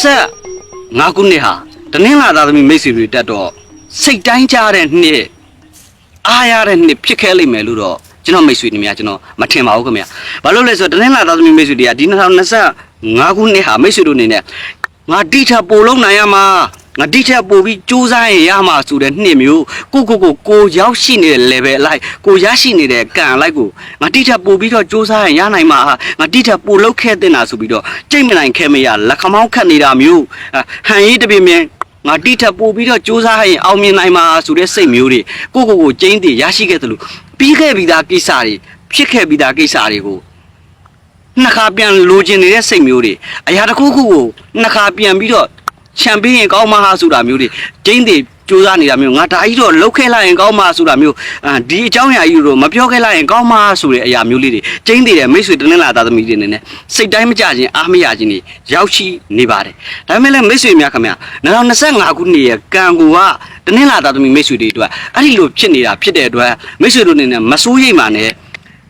2025ခုနှစ်ဟာတနင်္လာသားသမီးမိတ်ဆွေတွေတက်တော့စိတ်တိုင်းကြတဲ့နှစ်အားရတဲ့နှစ်ဖြစ်ခဲ့လိမ့်မယ်လို့တော့ကျွန်တော်မိတ်ဆွေတွေများကျွန်တော်မထင်ပါဘူးခင်ဗျာဘာလို့လဲဆိုတော့တနင်္လာသားသမီးမိတ်ဆွေတွေကဒီ2025ခုနှစ်ဟာမိတ်ဆွေတို့အနေနဲ့ငါတိထပိုလုံးနိုင်ရမှာ ငါတိထပိုပြီးစူးစမ်းရင်ရမှာဆိုတဲ့နှစ်မျိုးကိုကိုကိုကိုရောက်ရှိနေတဲ့ level အလိုက်ကိုရရှိနေတဲ့ကံအလိုက်ကိုငါတိထပိုပြီးတော့စူးစမ်းရင်ရနိုင်မှာဟာငါတိထပိုလောက်ခဲ့တဲ့နာဆိုပြီးတော့ကြိတ်မနိုင်ခဲ့မရလက်ခမောင်းခတ်နေတာမျိုးအာဟန်ရေးတပြင်းပြင်းငါတိထပိုပြီးတော့စူးစမ်းရင်အောင်မြင်နိုင်မှာဆိုတဲ့စိတ်မျိုးတွေကိုကိုကိုကျင်းတည်ရရှိခဲ့သလိုပြီးခဲ့ပြီးသားကိစ္စတွေဖြစ်ခဲ့ပြီးသားကိစ္စတွေကိုနှစ်ခါပြန်လိုချင်နေတဲ့စိတ်မျိုးတွေအရာတစ်ခုခုကိုနှစ်ခါပြန်ပြီးတော့ ချန်ပေးရင်ကောင်းမှာဟာဆိုတာမျိုးတွေကျင်းတွေစူးစမ်းနေတာမျိုးငါဒါကြီးတော့လှုပ်ခဲလိုက်ရင်ကောင်းမှာဆိုတာမျိုးအာဒီအကြောင်းအရာကြီးတော့မပြောခဲလိုက်ရင်ကောင်းမှာဆိုတဲ့အရာမျိုးလေးတွေကျင်းတွေတဲ့မိတ်ဆွေတနင်္လာသားသမီးတွေနေနဲ့စိတ်တိုင်းမကြခြင်းအားမရခြင်းတွေရောက်ရှိနေပါတယ်ဒါပေမဲ့လည်းမိတ်ဆွေများခင်ဗျာ2025ခုနှစ်ရဲ့ကံကူကတနင်္လာသားသမီးမိတ်ဆွေတွေအတွက်အဲ့ဒီလိုဖြစ်နေတာဖြစ်တဲ့အတွက်မိတ်ဆွေတို့နေနဲ့မစိုးရိမ်ပါနဲ့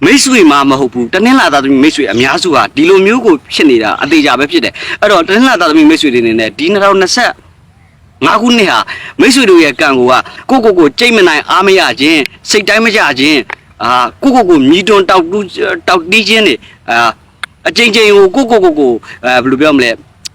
မိတ်ဆွေမှမဟုတ်ဘူးတနင်္လာသားသမီးမိတ်ဆွေအများစုဟာဒီလိုမျိုးကိုဖြစ်နေတာအသေးကြပဲဖြစ်တယ်အဲ့တော့တနင်္လာသားသမီးမိတ်ဆွေတွေနေနဲ့ဒီ2020ငါခုနှစ်ဟာမိတ်ဆွေတို့ရဲ့ကံကိုကကိုကိုကိုကြိတ်မနိုင်အားမရခြင်းစိတ်တိုင်းမကြခြင်းအာကိုကိုကိုမြည်တွန်းတောက်တူးတောက်တီးခြင်းတွေအာအချိန်ချင်းကိုကိုကိုကိုကိုအဲဘယ်လိုပြောမလဲ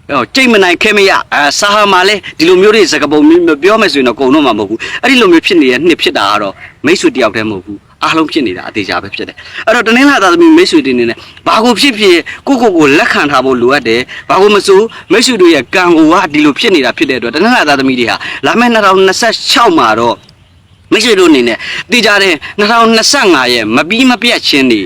ဟိုကြိတ်မနိုင်ခဲမရအာစာဟာမှာလဲဒီလိုမျိုးတွေစကားပုံမျိုးပြောမယ်ဆိုရင်တော့ကုံတော့မှာမဟုတ်ဘူးအဲ့ဒီလိုမျိုးဖြစ်နေတဲ့နှစ်ဖြစ်တာကတော့မိတ်ဆွေတယောက်တည်းမဟုတ်ဘူး အားလုံးဖြစ်နေတာအသေးချာပဲဖြစ်တယ်အဲ့တော့တနင်္လာသားသမီးမိတ်ဆွေတွေနေနဲ့ဘာကိုဖြစ်ဖြစ်ကိုကိုကိုလက်ခံထားဖို့လိုအပ်တယ်ဘာကိုမဆိုမိတ်ဆွေတို့ရဲ့ကံကိုကဒီလိုဖြစ်နေတာဖြစ်တဲ့အတွက်တနင်္လာသားသမီးတွေဟာလာမယ့်2026မှာတော့မိတ်ဆွေတို့အနေနဲ့သိကြတဲ့2025ရဲ့မပြီးမပြတ်ခြင်းတွေ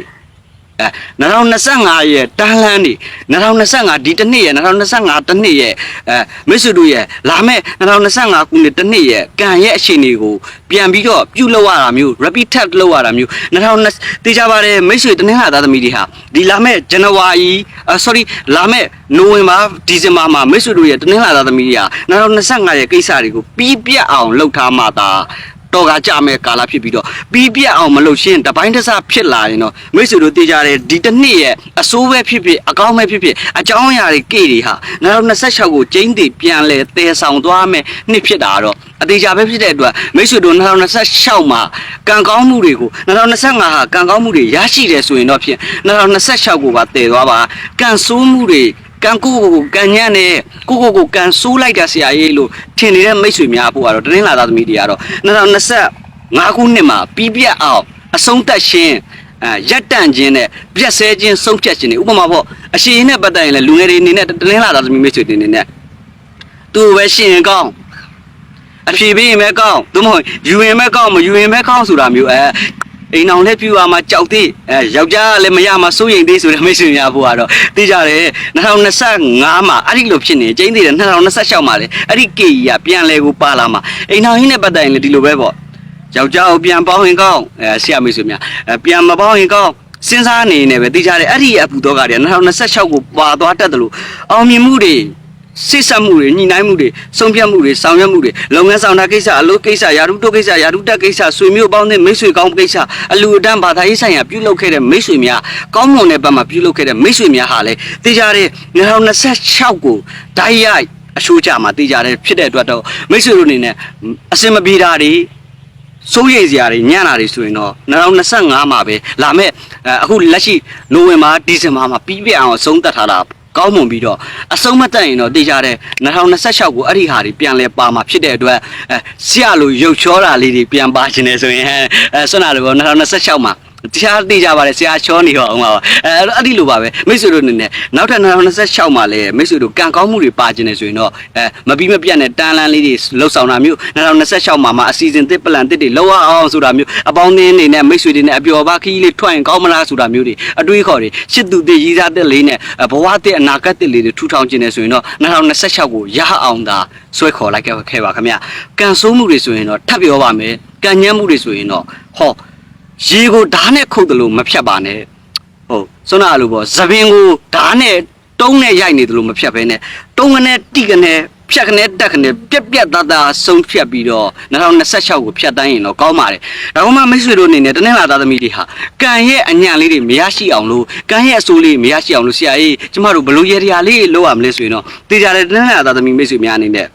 အဲ2025ရဲ့တန်းလန်းနေ2025ဒီတစ်နှစ်ရဲ့2025တစ်နှစ်ရဲ့အဲမိတ်ဆွေတို့ရဲ့လာမယ့်2025ခုနှစ်တစ်နှစ်ရဲ့ကံရဲ့အခြေအနေကိုပြန်ပြီးတော့ပြုတ်လောက်ရတာမျိုး repeat tag လောက်ရတာမျိုး2020သိကြပါတယ်မိတ်ဆွေတနင်္လာသားသမီးတွေဟာဒီလာမယ့်ဇန်နဝါရီအ sorry လာမယ့်နိုဝင်ဘာဒီဇင်ဘာမှာမိတ်ဆွေတို့ရဲ့တနင်္လာသားသမီးတွေဟာ2025ရဲ့ကိစ္စတွေကိုပြီးပြတ်အောင်လုပ်ထားမှသာ တော်ကကြမဲ့ကာလဖြစ်ပြီးတော့ပြီးပြတ်အောင်မလုပ်ရှင်းတပိုင်းတစဖြစ်လာရင်တော့မိတ်ဆွေတို့သိကြတယ်ဒီတစ်နှစ်ရဲ့အဆိုးပဲဖြစ်ဖြစ်အကောင်းပဲဖြစ်ဖြစ်အကြောင်းအရာတွေကေတွေဟာ2026ကိုကျင်းတည်ပြန်လဲတည်ဆောင်သွားမယ်နှစ်ဖြစ်တာတော့အသေးချာပဲဖြစ်တဲ့အတွက်မိတ်ဆွေတို့2026မှာကံကောင်းမှုတွေကို2025ဟာကံကောင်းမှုတွေရရှိတယ်ဆိုရင်တော့ဖြင့်2026ကိုပါတည်သွားပါကံဆိုးမှုတွေ ကံကိုကိုကိုကံညံ့နဲ့ကိုကိုကိုကံဆိုးလိုက်တာဆရာကြီးလို့ထင်နေတဲ့မိတ်ဆွေများအဖို့ကတော့တင်းလာသားသမီးတွေကတော့2025ခုနှစ်မှာပြီးပြတ်အောင်အဆုံးသတ်ခြင်းအဲရက်တန့်ခြင်းနဲ့ပြက်ဆဲခြင်းဆုံးဖြတ်ခြင်းတွေဥပမာပေါ့အရှင်ရင်နဲ့ပတ်သက်ရင်လည်းလူငယ်တွေအနေနဲ့တင်းလာသားသမီးမိတ်ဆွေတွေအနေနဲ့သူ့ပဲရှင်ရင်ကောင်းအဖြေပေးရင်ပဲကောင်းသို့မဟုတ်ယူရင်ပဲကောင်းမယူရင်ပဲကောင်းဆိုတာမျိုးအဲ အိမ်အောင်လည်းပြူရမှာကြောက်သေးအဲယောက်ျားလည်းမရမှာစိုးရင်သေးဆိုတဲ့မိတ်ဆွေများဖို့ကတော့သိကြတယ်2025မှာအဲ့ဒီလိုဖြစ်နေကျင်းသေးတယ်2026မှာလေအဲ့ဒီကေကြီးကပြန်လဲကိုပါလာမှာအိမ်အောင်ဟင်းနဲ့ပတ်သက်ရင်လည်းဒီလိုပဲပေါ့ယောက်ျားကိုပြန်ပေါင်းရင်ကောင်းအဲဆရာမိတ်ဆွေများအဲပြန်မပေါင်းရင်ကောင်းစဉ်းစားနေနေပဲသိကြတယ်အဲ့ဒီအပူတော့ကတည်းက2026ကိုပါသွားတတ်တယ်လို့အောင်မြင်မှုတွေ စိတ်ဆက်မှုတွေညှိနှိုင်းမှုတွေဆုံးဖြတ်မှုတွေဆောင်ရွက်မှုတွေလုပ်ငန်းဆောင်တာကိစ္စအလုပ်ကိစ္စယာရုတုကိစ္စယာရုတက်ကိစ္စဆွေမျိုးပေါင်းတဲ့မိတ်ဆွေကောင်းကိစ္စအလူအတန်းဘာသာရေးဆိုင်ရာပြုလုပ်ခဲ့တဲ့မိတ်ဆွေများကောင်းမွန်တဲ့ဘက်မှာပြုလုပ်ခဲ့တဲ့မိတ်ဆွေများဟာလည်းတေချာတဲ့2026ကိုဓာတ်ရိုက်အရှိုးကြမှာတေချာတဲ့ဖြစ်တဲ့အတွက်တော့မိတ်ဆွေတို့အနေနဲ့အစင်မပြေတာတွေစိုးရိမ်စရာတွေညံ့တာတွေဆိုရင်တော့2025မှာပဲလာမဲ့အဲအခုလက်ရှိနိုဝင်ဘာဒီဇင်ဘာမှာပြီးပြတ်အောင်အဆုံးသတ်ထားတာ ကောင်းမွန်ပြီးတော့အဆုံးမတက်ရင်တော့တေချာတဲ့2026ကိုအဲ့ဒီဟာတွေပြန်လဲပါမှာဖြစ်တဲ့အတွက်အဲဆရာလိုရုပ်ချောတာလေးတွေပြန်ပါခြင်းနေဆိုရင်အဲဆွမ်းနာလိုပေါ့2026မှာ တရားသိကြပါတယ်ဆရာချောနေတော့အောင်ပါအဲအဲ့ဒီလိုပါပဲမိတ်ဆွေတို့အနေနဲ့နောက်ထပ်2026မှာလည်းမိတ်ဆွေတို့ကံကောင်းမှုတွေပါခြင်းနေဆိုရင်တော့အဲမပြီးမပြတ်နဲ့တန်းလန်းလေးတွေလှုပ်ဆောင်တာမျိုး2026မှာမှာအစီအစဉ်တစ်ပလန်တစ်တွေလောက်အောင်ဆိုတာမျိုးအပေါင်းအသင်းတွေနဲ့မိတ်ဆွေတွေနဲ့အပျော်ပါခီးလေးထွက်ရင်ကောင်းမလားဆိုတာမျိုးတွေအတွေးခေါ်တွေရှစ်သူတစ်ရည်စားတစ်လေးနဲ့ဘဝတစ်အနာဂတ်တစ်လေးတွေထူထောင်ခြင်းနေဆိုရင်တော့2026ကိုရအောင်သာဆွဲခေါ်လိုက်ခဲ့ပါခင်ဗျကံဆိုးမှုတွေဆိုရင်တော့ထပ်ပြောပါမယ်ကံညမ်းမှုတွေဆိုရင်တော့ဟော ရေကိုဓာတ်နဲ့ခုတ်တယ်လို့မဖြတ်ပါနဲ့ဟုတ်စွမ်းနာလို့ပေါ့သပင်ကိုဓာတ်နဲ့တုံးနဲ့ရိုက်နေတယ်လို့မဖြတ်ဘဲနဲ့တုံးကနေတိကနေဖြတ်ခနဲ့တက်ခနဲ့ပြက်ပြက်သားသားဆုံးဖြတ်ပြီးတော့2026ကိုဖြတ်တန်းရင်တော့ကောင်းပါတယ်ဒါကမှမိတ်ဆွေတို့အနေနဲ့တနင်္လာသားသမီးတွေဟာကံရဲ့အညံလေးတွေမရရှိအောင်လို့ကံရဲ့အဆိုးလေးမရရှိအောင်လို့ဆရာကြီးကျမတို့ဘလို့ရေရာလေးလောက်ရမလဲဆိုရင်တော့တေချာတဲ့တနင်္လာသားသမီးမိတ်ဆွေများအနေနဲ့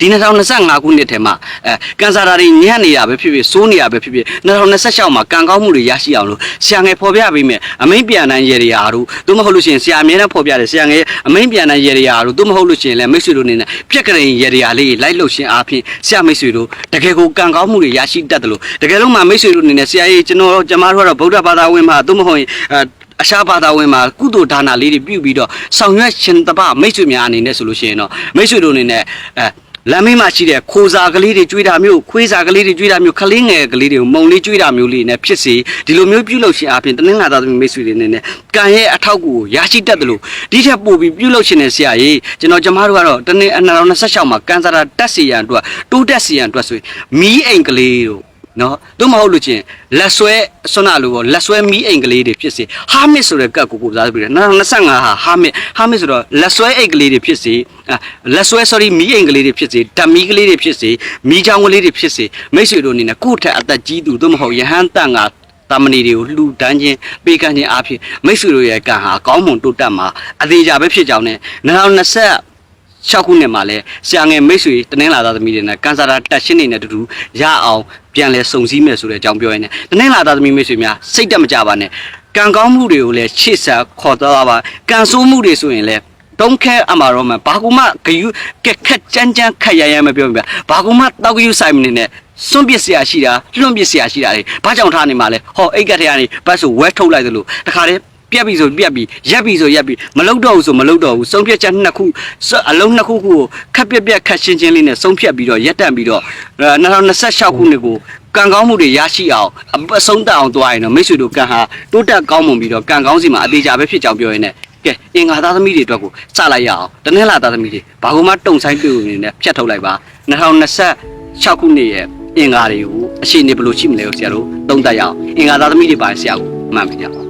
ဒီ2025ခုနှစ်ထဲမှာအဲကန်ဆာတာတွေညံ့နေတာပဲဖြစ်ဖြစ်စိုးနေတာပဲဖြစ်ဖြစ်2026မှာကံကောင်းမှုတွေရရှိအောင်လို့ဆရာငယ်ဖော်ပြပေးမယ်အမိန်ပြန်နိုင်ရေရာတို့သို့မဟုတ်လို့ရှိရင်ဆရာအမြဲတမ်းဖော်ပြတယ်ဆရာငယ်အမိန်ပြန်နိုင်ရေရာတို့သို့မဟုတ်လို့ရှိရင်လည်းမိတ်ဆွေတို့အနေနဲ့ပြက်ကလေးရေရာလေးလိုက်လို့ရှင်အားဖြင့်ဆရာမိတ်ဆွေတို့တကယ်ကိုကံကောင်းမှုတွေရရှိတတ်တယ်လို့တကယ်လို့မှမိတ်ဆွေတို့အနေနဲ့ဆရာကြီးကျွန်တော်ကျမတို့ကတော့ဗုဒ္ဓဘာသာဝင်မှာသို့မဟုတ်ရင်အဲအရှားဘာသာဝင်မှာကုသိုလ်ဒါနလေးတွေပြုပြီးတော့ဆောင်ရွက်ရှင်တပမိတ်ဆွေများအနေနဲ့ဆိုလို့ရှိရင်တော့မိတ်ဆွေတို့အနေနဲ့အဲ လမ်းမေးမှာရှိတဲ့ခိုးစာကလေးတွေကျွေးတာမျိုးခွေးစာကလေးတွေကျွေးတာမျိုးခလေးငယ်ကလေးတွေကိုမုံလေးကျွေးတာမျိုးလေးနဲ့ဖြစ်စေဒီလိုမျိုးပြုလုပ်ရှင်အပြင်တနင်္လာသားသမီးမိတ်ဆွေတွေအနေနဲ့ကံရဲ့အထောက်အကူကိုရရှိတတ်တယ်လို့ဒီထက်ပိုပြီးပြုလုပ်ရှင်တဲ့ဆရာကြီးကျွန်တော်ကျမတို့ကတော့တနေ့အနောက်26မှာကန်ဆာတာတက်စီရန်အတွက်တိုးတက်စီရန်အတွက်ဆိုရင်မီးအိမ်ကလေးတို့ နော်တို့မဟုတ်လို့ချင်းလက်ဆွဲဆွမ်းနာလို့ပေါ့လက်ဆွဲမီးအိမ်ကလေးတွေဖြစ်စေဟာမစ်ဆိုတဲ့ကတ်ကိုကိုစားပြီးတယ်2025ဟာဟာမစ်ဟာမစ်ဆိုတော့လက်ဆွဲအိမ်ကလေးတွေဖြစ်စေအာလက်ဆွဲ sorry မီးအိမ်ကလေးတွေဖြစ်စေဓာမီကလေးတွေဖြစ်စေမီးချောင်းကလေးတွေဖြစ်စေမိတ်ဆွေတို့အနေနဲ့ကိုယ့်ထက်အသက်ကြီးသူတို့မဟုတ်ယဟန်တန်ကတာမဏီတွေကိုလှူဒန်းခြင်းပေးကမ်းခြင်းအဖြစ်မိတ်ဆွေတို့ရဲ့ကံဟာကောင်းမွန်တိုးတက်မှာအသေးကြပဲဖြစ်ကြောင်းနဲ့2020 6ခုနှစ်မှာလဲဆရာငယ်မိတ်ဆွေတင်းလာသားသမီးတွေနဲ့ကန်ဆာတာတက်ရှင်းနေတဲ့အတူရအောင်ပြန်လဲစုံစည်းမယ်ဆိုတဲ့အကြောင်းပြောရင်းနဲ့တင်းလာသားသမီးမိတ်ဆွေများစိတ်တက်မကြပါနဲ့ကံကောင်းမှုတွေကိုလည်းချစ်စားခေါ်သွားပါကံဆိုးမှုတွေဆိုရင်လည်းတုံးခဲအမှာတော့မှဘာကူမဂယူကက်ခက်ကြမ်းကြမ်းခက်ရရမပြောပြဘာကူမတောက်ကယူဆိုင်မနေနဲ့စွန့်ပစ်စရာရှိတာလွန့်ပစ်စရာရှိတာလေဘာကြောင့်ထားနေမှာလဲဟောအိတ်ကထဲကနေဘတ်ဆိုဝဲထုတ်လိုက်သလိုတခါတည်း ပြက်ပြီဆိုပြက်ပြီရက်ပြီဆိုရက်ပြီမလုတော့ဘူးဆိုမလုတော့ဘူးဆုံးဖြတ်ချက်နှစ်ခုစအလုံးနှစ်ခုခုကိုခက်ပြက်ပြက်ခက်ရှင်းချင်းလေးနဲ့ဆုံးဖြတ်ပြီးတော့ရက်တန့်ပြီးတော့အဲ2026ခုနှစ်ကိုကံကောင်းမှုတွေရရှိအောင်အဆုံးတတ်အောင်သွားရင်တော့မိတ်ဆွေတို့ကံဟာတိုးတက်ကောင်းမွန်ပြီးတော့ကံကောင်းစီမှာအသေးချာပဲဖြစ်ကြောင်းပြောရင်းနဲ့ကဲအင်္ဂါသားသမီးတွေအတွက်ကိုစလိုက်ရအောင်တနင်္လာသားသမီးတွေဘာလို့မှတုံဆိုင်ပြုတ်နေနဲ့ဖြတ်ထုတ်လိုက်ပါ2026ခုနှစ်ရဲ့အင်္ဂါတွေကိုအရှိန်နေဘယ်လိုရှိမလဲကိုဆရာတို့သုံးသပ်ရအောင်အင်္ဂါသားသမီးတွေပါဆရာကိုမှန်ပြရအောင်